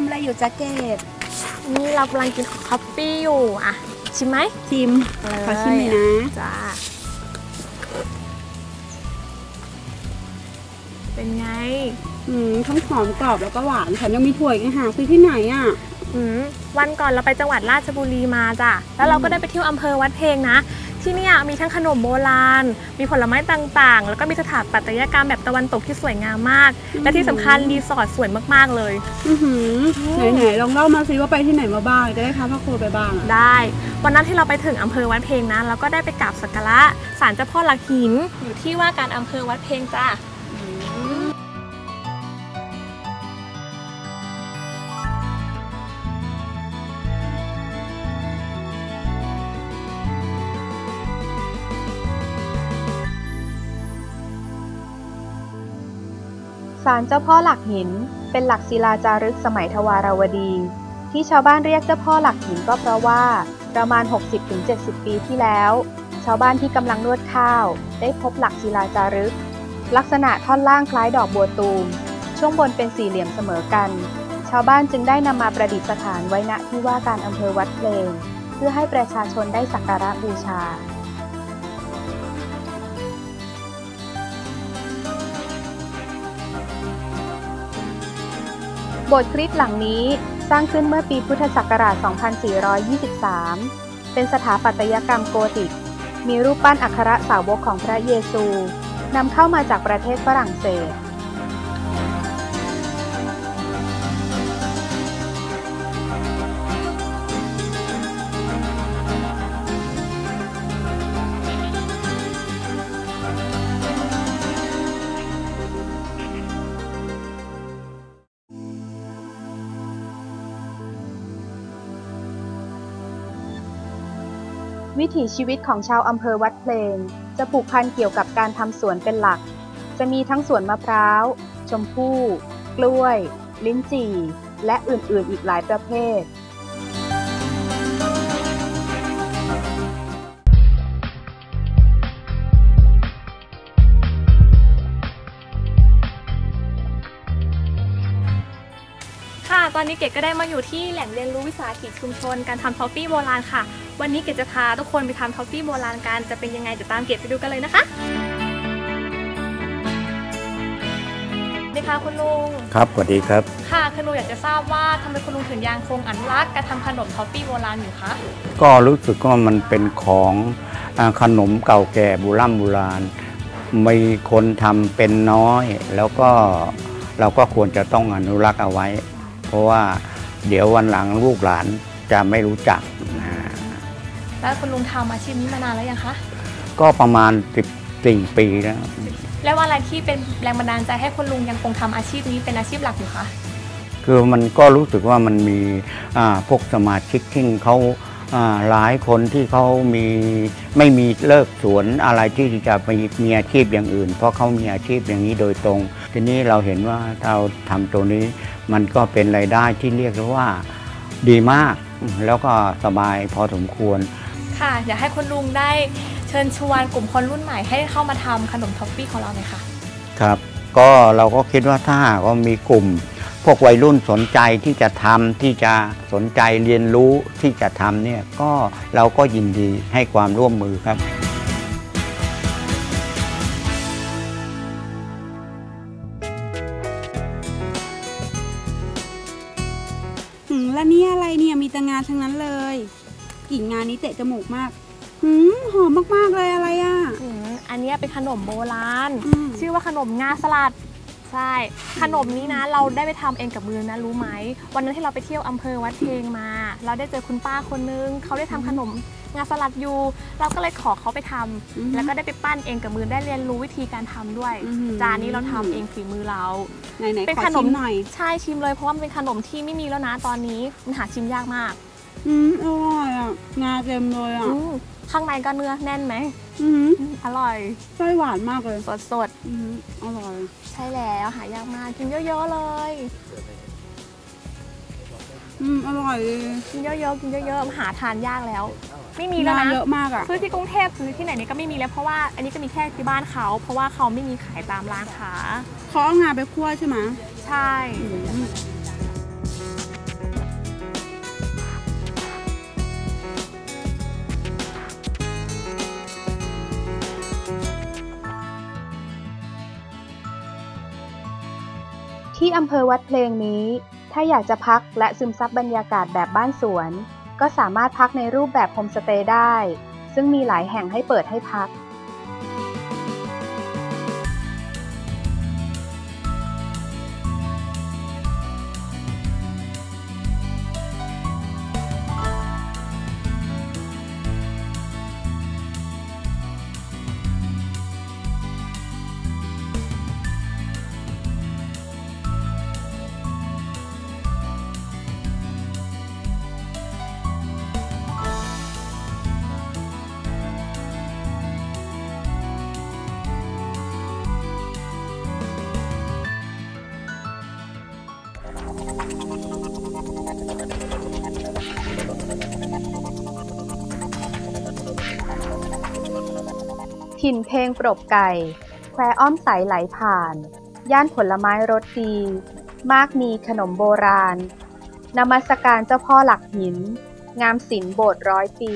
ทำอะไรอยู่จ๊ะเกดนี่เรากำลังกินคอฟฟี่อยู่อะชิมไหมชิมเลยขอชิมเลยนะจ้าเป็นไง อืมทั้งหอมกรอบแล้วก็หวานแถมยังมีถั่วอีกนะฮะซื้อที่ไหนอะอืมวันก่อนเราไปจังหวัดราชบุรีมาจ้ะ แล้วเราก็ได้ไปเที่ยวอำเภอวัดเพลงนะ ที่เนี่ยมีทั้งขนมโบราณ มีผลไม้ต่างๆ แล้วก็มีสถาปัตยกรรมแบบตะวันตกที่สวยงามมาก และที่สำคัญรีสอร์ทสวยมากๆเลยอือหือไหนๆลองเล่ามาสิว่าไปที่ไหนมาบ้าง จะได้พาพ่อครัวไปบ้างอะได้ วันนั้นที่เราไปถึงอำเภอวัดเพลงนะเราก็ได้ไปกราบสักการะศาลเจ้าพ่อหลักหิน อยู่ที่ว่าการอำเภอวัดเพลงจ้ะาลเจ้าพ่อหลักหิน เป็นหลักศิลาจารึกสมัยทวารวดี ที่ชาวบ้านเรียกเจ้าพ่อหลักหินก็เพราะว่า ประมาณ 60-70 ปีที่แล้ว ชาวบ้านที่กำลังนวดข้าว ได้พบหลักศิลาจารึก ลักษณะท่อนล่างคล้ายดอกบัวตูม ช่วงบนเป็นสี่เหลี่ยมเสมอกัน ชาวบ้านจึงได้นำมาประดิษฐานไว้ณที่ว่าการอำเภอวัดเพลง เพื่อให้ประชาชนได้สักการะบูชา บสถ์คริสต์หลังนี้สร้างขึ้นเมื่อปีพุทธศักราช 2423 เป็นสถาปัตยกรรมโกธิก มีรูปปั้นอัครสาวกของพระเยซูนำเข้ามาจากประเทศฝรั่งเศส วิถีชีวิตของชาวอำเภอวัดเพลง จะผูกพันเกี่ยวกับการทำสวนเป็นหลัก จะมีทั้งสวนมะพร้าว ชมพู่ กล้วย ลิ้นจี่ และอื่นๆ อีกหลายประเภท ตอนนี้เกดก็ได้มาอยู่ที่แหล่งเรียนรู้วิสาหกิจชุมชน การทำทอฟฟี่โบราณค่ะ วันนี้เกดจะพาทุกคนไปทำทอฟฟี่โบราณกัน จะเป็นยังไงเดี๋ยวตามเกดไปดูกันเลยนะคะสวัสดีค่ะคุณลุง ครับ สวัสดีครับ ค่ะคุณลุงอยากจะทราบว่าทำไมคุณลุงถึงยังคงอนุรักษ์การทำขนมทอฟฟี่โบราณอยู่คะ ก็รู้สึกว่ามันเป็นของอาขนมเก่าแก่โบราณโบราณ มีคนทำเป็นน้อย แล้วก็เราก็ควรจะต้องอนุรักษ์เอาไว้ เพราะว่าเดี๋ยววันหลังลูกหลานจะไม่รู้จักนะแล้วคุณลุงทำอาชีพนี้มานานแล้วยังคะ ก็ประมาณ 14 ปีแล้ว แล้วอะไรที่เป็นแรงบันดาลใจให้คุณลุงยังคงทำอาชีพนี้เป็นอาชีพหลักอยู่คะ คือมันก็รู้สึกว่ามันมีอ่าพวกสมาชิกที่เขาอ่า หลายคนที่เขามีไม่มีเลิกสวนอะไรที่จะไปมีอาชีพอย่างอื่น เพราะเขามีอาชีพอย่างนี้โดยตรง ทีนี้เราเห็นว่าเราทำตัวนี้มันก็เป็นรายได้ที่เรียกได้ว่าดีมาก แล้วก็สบายพอสมควร ค่ะ อยากให้คุณลุงได้เชิญชวนกลุ่มคนรุ่นใหม่ให้เข้ามาทำขนมทอฟฟี่ของเราหน่อยค่ะ ครับ ก็เราก็คิดว่าถ้าหากว่ามีกลุ่ม พวกวัยรุ่นสนใจที่จะทำที่จะสนใจเรียนรู้ที่จะทำเนี่ยก็เราก็ยินดีให้ความร่วมมือครับหืมแล้วนี่อะไรเนี่ยมีแต่งานทั้งนั้นเลยกลิ่นงานนี้เตะจมูกมากหืมหอมมากๆเลยอะไรอะอืมอันเนี้ยเป็นขนมโบราณอืมชื่อว่าขนมงาสลัด ใช่ ขนมนี้นะ เราได้ไปทำเองกับมือนะรู้ไหม วันนั้นที่เราไปเที่ยวอำเภอวัดเพลงมา เราได้เจอคุณป้าคนนึงเขาได้ทำขนมงาสลัดอยู่ เราก็เลยขอเขาไปทำอือฮึแล้วก็ได้ไปปั้นเองกับมือได้เรียนรู้วิธีการทำด้วยอื้อหือจานนี้เราทำเองฝีมือเราไหนๆเป็นขอขนชิมมหน่อยใช่ชิมเลยเพราะว่ามันเป็นขนมที่ไม่มีแล้วนะตอนนี้มันหาชิมยากมาก อืมอร่อยอะงาเต็มเลยอะอืมข้างในก็เนื้อแน่นไหมอืมอืมอร่อยไส้หวานมากเลย สดสดอืมอร่อยๆใช่แล้วหายากมากกินเยอะๆเลยอืมอร่อยดีกินเยอะๆกินเยอะๆหาทานยากแล้ว ไม่มีแล้วงานะเยอะมากอะซื้อที่กรุงเทพซื้อที่ไหนนี่ก็ไม่มีแล้วเพราะว่าอันนี้จะมีแค่ที่บ้านเขา เพราะว่าเขาไม่มีขายตามร้านค้าเขาเอางาไปคั่วใช่ไหมใช่ ที่อำเภอวัดเพลงนี้ ถ้าอยากจะพักและซึมซับบรรยากาศแบบบ้านสวน ก็สามารถพักในรูปแบบโฮมสเตย์ได้ ซึ่งมีหลายแห่งให้เปิดให้พัก ถิ่นเพลงปรบไก่ แควอ้อมใสไหลผ่าน ย่านผลไม้รสดี มากมีขนมโบราณ นมัสการเจ้าพ่อหลักหิน งามศิลป์โบสถ์ร้อยปี